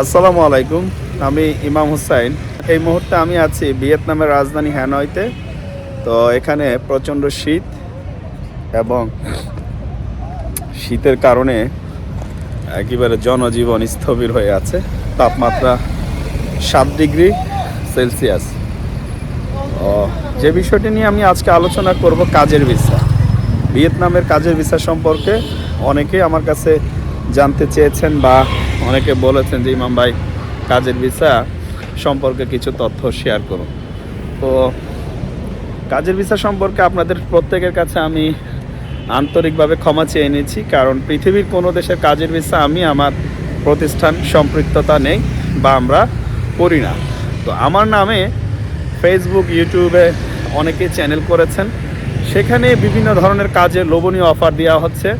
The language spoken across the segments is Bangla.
আসসালামু আলাইকুম, আমি ইমাম হুসাইন। এই মুহূর্তে আমি আছি ভিয়েতনামের রাজধানী হ্যানয়তে। তো এখানে প্রচণ্ড শীত এবং শীতের কারণে একেবারে জনজীবন স্থবির হয়ে আছে। তাপমাত্রা সাত ডিগ্রি সেলসিয়াস। যে বিষয়টি নিয়ে আমি আজকে আলোচনা করব কাজের ভিসা। ভিয়েতনামের কাজের ভিসা সম্পর্কে অনেকেই আমার কাছে জানতে চেয়েছেন বা অনেকে বলেছেন যে, ইমাম ভাই, কাজের ভিসা সম্পর্কে কিছু তথ্য শেয়ার করুন। তো কাজের ভিসা সম্পর্কে আপনাদের প্রত্যেকের কাছে আমি আন্তরিকভাবে ক্ষমা চেয়ে নিয়েছি কারণ পৃথিবীর কোনো দেশের কাজের ভিসা আমি, আমার প্রতিষ্ঠান সম্পৃক্ততা নেই বা আমরা করি না। তো আমার নামে ফেসবুক ইউটিউবে অনেকে চ্যানেল করেছেন। সেখানে বিভিন্ন ধরনের কাজে লোভনীয় অফার দেওয়া হচ্ছে।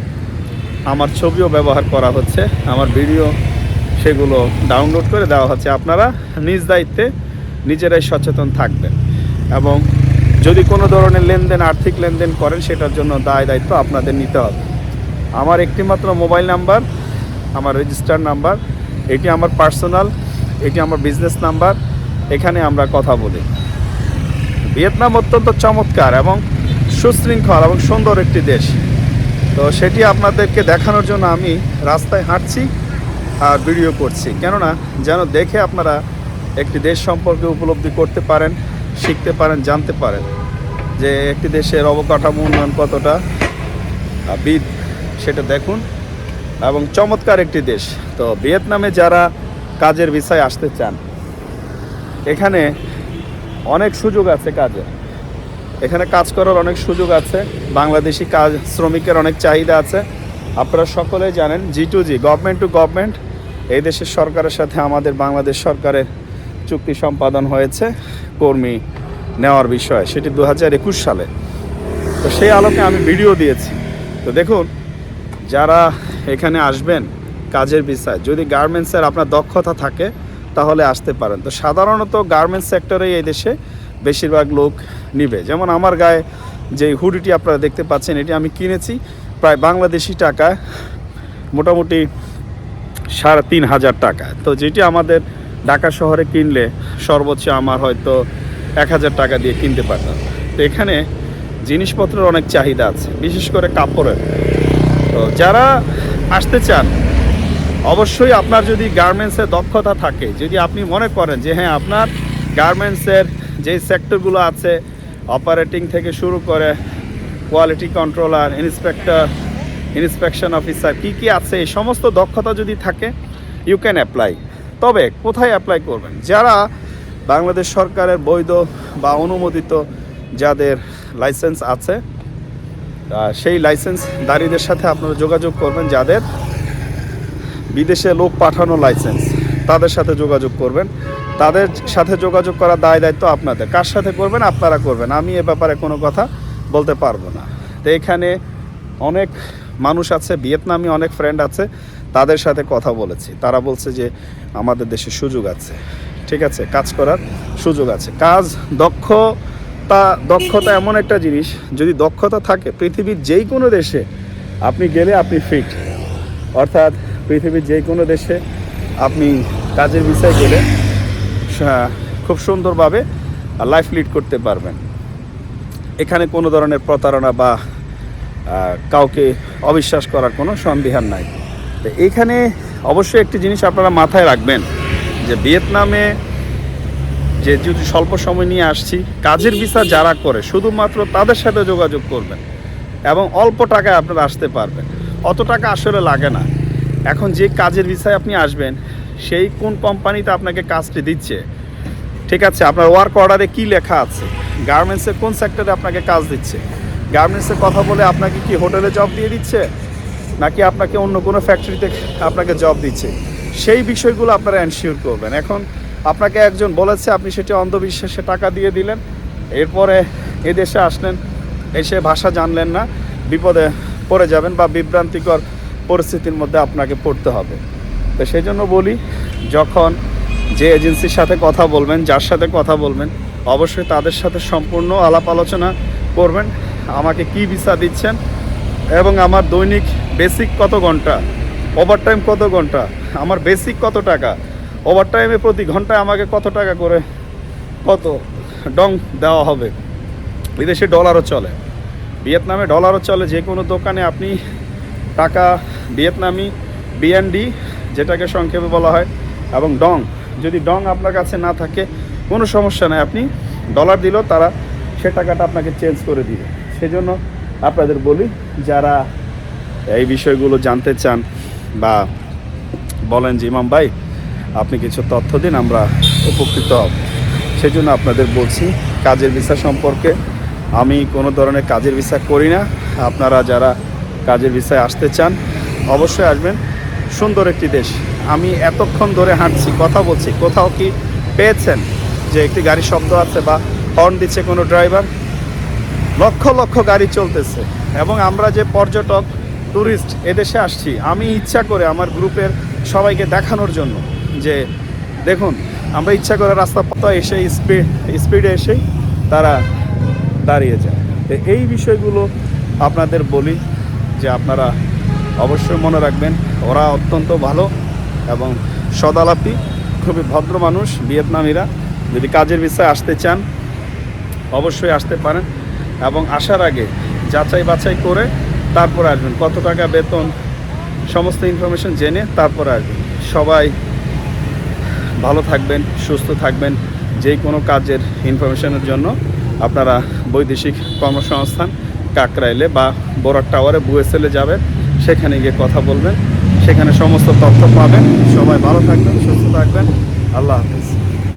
আমার ছবিও ব্যবহার করা হচ্ছে, আমার ভিডিও সেগুলো ডাউনলোড করে দেওয়া হচ্ছে। আপনারা নিজ দায়িত্বে নিজেরাই সচেতন থাকবেন এবং যদি কোনো ধরনের লেনদেন, আর্থিক লেনদেন করেন, সেটার জন্য দায় দায়িত্ব আপনাদের নিতে হবে। আমার একটিমাত্র মোবাইল নাম্বার, আমার রেজিস্টার নাম্বার, এটি আমার পার্সোনাল এটি আমার বিজনেস নাম্বার, এখানে আমরা কথা বলি। ভিয়েতনাম অত্যন্ত চমৎকার এবং সুশৃঙ্খল এবং সুন্দর একটি দেশ। তো সেটি আপনাদেরকে দেখানোর জন্য আমি রাস্তায় হাঁটছি আর ভিডিও করছি। কেননা যেন দেখে আপনারা একটি দেশ সম্পর্কে উপলব্ধি করতে পারেন, শিখতে পারেন, জানতে পারেন যে একটি দেশের অবকাঠামো উন্নয়ন কতটা বিদ সেটা দেখুন এবং চমৎকার একটি দেশ। তো ভিয়েতনামে যারা কাজের ভিসায় আসতে চান, এখানে অনেক সুযোগ আছে কাজে এখানে কাজ করার অনেক সুযোগ আছে। বাংলাদেশি কাজ, শ্রমিকের অনেক চাহিদা আছে। আপনারা সকলেই জানেন G to G government to government এই দেশের সরকারের সাথে আমাদের বাংলাদেশ সরকারের চুক্তি সম্পাদন হয়েছে কর্মী নেওয়ার বিষয়ে, সেটি দু হাজার একুশ সালে। তো সেই আলোকে আমি ভিডিও দিয়েছি। তো দেখুন, যারা এখানে আসবেন কাজের বিষয়, যদি গার্মেন্টসের আপনার দক্ষতা থাকে, তাহলে আসতে পারেন। তো সাধারণত গার্মেন্টস সেক্টরেই এই দেশে বেশিরভাগ লোক নিবে। যেমন আমার গায়ে যে হুডিটি আপনারা দেখতে পাচ্ছেন, এটি আমি কিনেছি প্রায় বাংলাদেশি টাকায় মোটামুটি সাড়ে তিন হাজার টাকা। তো যেটি আমাদের ঢাকা শহরে কিনলে সর্বোচ্চ আমার হয়তো এক হাজার টাকা দিয়ে কিনতে পারতাম। তো এখানে জিনিসপত্রের অনেক চাহিদা আছে, বিশেষ করে কাপড়ের। তো যারা আসতে চান, অবশ্যই আপনার যদি গার্মেন্টসের দক্ষতা থাকে, যদি আপনি মনে করেন যে হ্যাঁ আপনার গার্মেন্টসের যে সেক্টরগুলো আছে অপারেটিং থেকে শুরু করে quality controller, inspector, inspection officer, কী কী আছে, এই সমস্ত দক্ষতা যদি থাকে ইউ ক্যান অ্যাপ্লাই তবে কোথায় অ্যাপ্লাই করবেন? যারা বাংলাদেশ সরকারের বৈধ বা অনুমোদিত যাদের লাইসেন্স আছে সেই লাইসেন্স লাইসেন্সদারীদের সাথে আপনারা যোগাযোগ করবেন, যাদের বিদেশে লোক পাঠানো লাইসেন্স তাদের সাথে যোগাযোগ করবেন। তাদের সাথে যোগাযোগ করার দায় দায়িত্ব আপনাদের। কার সাথে করবেন, আপনারা করবেন। আমি এ ব্যাপারে কোনো কথা বলতে পারব না। তো এখানে অনেক মানুষ আছে, ভিয়েতনামি অনেক ফ্রেন্ড আছে, তাদের সাথে কথা বলেছি। তারা বলছে যে, আমাদের দেশে সুযোগ আছে। ঠিক আছে, কাজ করার সুযোগ আছে। কাজ দক্ষতা দক্ষতা এমন একটা জিনিস, যদি দক্ষতা থাকে, পৃথিবীর যেই কোনো দেশে আপনি গেলে আপনি ফিট অর্থাৎ পৃথিবীর যে কোনো দেশে আপনি কাজের বিষয়ে গেলে খুব সুন্দরভাবে লাইফ লিড করতে পারবেন। এখানে কোনো ধরনের প্রতারণা বা কাউকে অবিশ্বাস করার কোনো সন্দেহান নাই। তো এখানে অবশ্যই একটি জিনিস আপনারা মাথায় রাখবেন, যে ভিয়েতনামে যে যদি স্বল্প সময় নিয়ে আসছি, কাজের ভিসা যারা করে, শুধুমাত্র তাদের সাথে যোগাযোগ করবেন এবং অল্প টাকায় আপনারা আসতে পারবেন। অত টাকা আসলে লাগে না। এখন যে কাজের ভিসায় আপনি আসবেন সেই কোন কোম্পানিতে আপনাকে কাজটি দিচ্ছে? ঠিক আছে, আপনার ওয়ার্ক অর্ডারে কি লেখা আছে? গার্মেন্টসের কোন সেক্টরে আপনাকে কাজ দিচ্ছে? গার্মেন্টসের কথা বলে আপনাকে কি হোটেলে জব দিয়ে দিচ্ছে? নাকি আপনাকে অন্য কোনো ফ্যাক্টরিতে আপনাকে জব দিচ্ছে? সেই বিষয়গুলো আপনারা এনশিওর করবেন। এখন আপনাকে একজন বলেছে, আপনি সেটি অন্ধবিশ্বাসে টাকা দিয়ে দিলেন। এরপরে এদেশে আসলেন, এসে ভাষা জানলেন না। বিপদে পড়ে যাবেন বা বিভ্রান্তিকর পরিস্থিতির মধ্যে আপনাকে পড়তে হবে। তো সেই জন্য বলি, যখন যে এজেন্সির সাথে কথা বলবেন, যার সাথে কথা বলবেন, অবশ্যই তাদের সাথে সম্পূর্ণ আলাপ আলোচনা করবেন। আমাকে কি ভিসা দিচ্ছেন এবং আমার দৈনিক বেসিক কত ঘণ্টা, ওভারটাইম কত ঘণ্টা, আমার বেসিক কত টাকা ওভার টাইমে প্রতি ঘন্টায় আমাকে কত টাকা করে কত ডং দেওয়া হবে। বিদেশে ডলারও চলে, ভিয়েতনামে ডলারও চলে, যে কোনো দোকানে আপনি টাকা, ভিয়েতনামি, বিএনডি যেটাকে সংক্ষেপে বলা হয়, এবং ডং। যদি ডং আপনার কাছে না থাকে, কোনো সমস্যা নেই। আপনি ডলার দিলেও তারা সে টাকাটা আপনাকে চেঞ্জ করে দিবে। সেজন্য আপনাদের বলি, যারা এই বিষয়গুলো জানতে চান বা বলেন যে, ইমাম ভাই, আপনি কিছু তথ্য দিন, আমরা উপকৃত হব। সেজন্য আপনাদের বলছি, কাজের ভিসা সম্পর্কে আমি কোনো ধরনের কাজের ভিসা করি না। আপনারা যারা কাজের ভিসায় আসতে চান, অবশ্যই আসবেন। সুন্দর একটি দেশ। আমি এতক্ষণ ধরে হাঁটছি, কথা বলছি। কোথাও কি পেয়েছেন যে একটি গাড়ির শব্দ আছে বা হর্ন দিচ্ছে কোনো ড্রাইভার লক্ষ লক্ষ গাড়ি চলতেছে এবং আমরা যে পর্যটক ট্যুরিস্ট এদেশে আসছি, আমি ইচ্ছা করে আমার গ্রুপের সবাইকে দেখানোর জন্য যে, দেখুন, আমরা ইচ্ছা করে রাস্তা পথ এসে স্পিড স্পিডে এসেই তারা দাঁড়িয়ে যায়। তো এই বিষয়গুলো আপনাদের বলি যে আপনারা অবশ্যই মনে রাখবেন, ওরা অত্যন্ত ভালো এবং সদালাপি, খুবই ভদ্র মানুষ, ভিয়েতনামিরা। যদি কাজের বিষয়ে আসতে চান, অবশ্যই আসতে পারেন এবং আসার আগে যাচাই বাছাই করে তারপর আসবেন। কত টাকা বেতন, সমস্ত ইনফরমেশন জেনে তারপর আসবেন। সবাই ভালো থাকবেন, সুস্থ থাকবেন। যে কোনো কাজের ইনফরমেশনের জন্য আপনারা বৈদেশিক কর্মসংস্থান, কাকরাইলে বা বোরার টাওয়ারে বুয়েসেলে যাবেন। সেখানে গিয়ে কথা বলবেন। সেখানে সমস্ত তথ্য পাবেন। সবাই ভালো থাকবেন, সুস্থ থাকবেন। আল্লাহ হাফিজ।